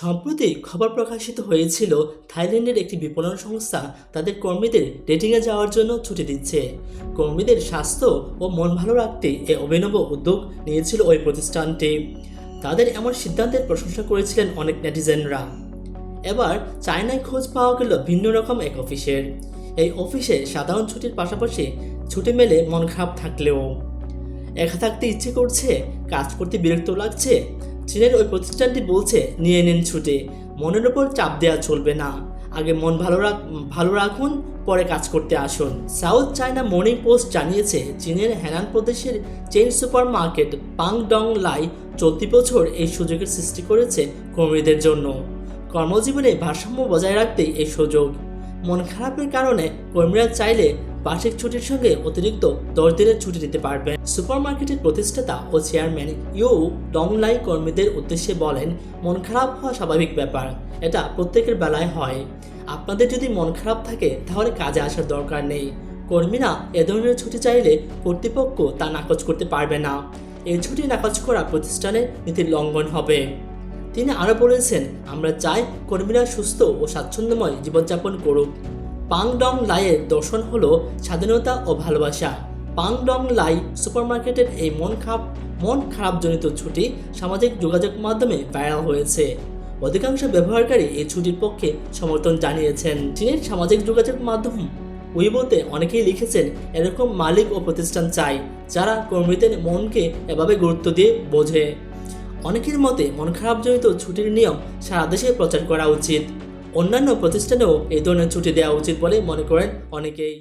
সম্প্রতি খবর প্রকাশিত হয়েছিল, থাইল্যান্ডের একটি বিপণন সংস্থা তাদের কর্মীদের ডেটিংয়ে যাওয়ার জন্য ছুটি দিচ্ছে। কর্মীদের স্বাস্থ্য ও মন ভালো রাখতে এ অভিনব উদ্যোগ নিয়েছিল ওই প্রতিষ্ঠানটি। তাদের এমন সিদ্ধান্তের প্রশংসা করেছিলেন অনেক নেটিজেনরা। এবার চায়নায় খোঁজ পাওয়া গেল ভিন্ন রকম এক অফিসের। এই অফিসে সাধারণ ছুটির পাশাপাশি ছুটি মেলে মন খারাপ থাকলেও। একা থাকতে ইচ্ছে করছে, কাজ করতে বিরক্ত লাগছে চীনের ওই প্রতিষ্ঠানটি বলছে, নিয়ে নিন ছুটি। মনের ওপর চাপ দেওয়া চলবে না। আগে মন ভালো রাখ, ভালো রাখুন, পরে কাজ করতে আসুন। সাউথ চায়না মর্নিং পোস্ট জানিয়েছে, চীনের হ্যানান প্রদেশের চেইন সুপার মার্কেট পাং ডং লাই চলতি বছর এই সুযোগের সৃষ্টি করেছে কর্মীদের জন্য। কর্মজীবনে ভারসাম্য বজায় রাখতেই এই সুযোগ। মন খারাপের কারণে কর্মীরা চাইলে বার্ষিক ছুটির সঙ্গে অতিরিক্ত দশ দিনের ছুটি নিতে পারবেন। সুপারমার্কেটের প্রতিষ্ঠাতা ও চেয়ারম্যান ইউ ডংলাই কর্মীদের উদ্দেশ্যে বলেন, মন খারাপ হওয়া স্বাভাবিক ব্যাপার। এটা প্রত্যেকের বেলায় হয়। আপনাদের যদি মন খারাপ থাকে, তাহলে কাজে আসার দরকার নেই। কর্মীরা এ ধরনের ছুটি চাইলে কর্তৃপক্ষ তা নাকচ করতে পারবে না। এই ছুটি নাকচ করা প্রতিষ্ঠানের নীতির লঙ্ঘন হবে। তিনি আরও বলেছেন, আমরা চাই কর্মীরা সুস্থ ও স্বাচ্ছন্দ্যময় জীবনযাপন করুক। পাং ডং লাইয়ের দর্শন হল স্বাধীনতা ও ভালোবাসা। পাং ডং লাই সুপারমার্কেটের এই মন খারাপ মন খারাপজনিত ছুটি সামাজিক যোগাযোগ মাধ্যমে ভাইরাল হয়েছে। অধিকাংশ ব্যবহারকারী এই ছুটির পক্ষে সমর্থন জানিয়েছেন। চীনের সামাজিক যোগাযোগ মাধ্যম উইবোতে অনেকেই লিখেছেন, এরকম মালিক ও প্রতিষ্ঠান চাই, যারা কর্মীদের মনকে এভাবে গুরুত্ব দিয়ে বোঝে। অনেকের মতে মন খারাপজনিত ছুটির নিয়ম সারা দেশে প্রচার করা উচিত। অন্যান্য প্রতিষ্ঠানেও এই ধরনের ছুটি দেওয়া উচিত বলে মনে করেন অনেকেই।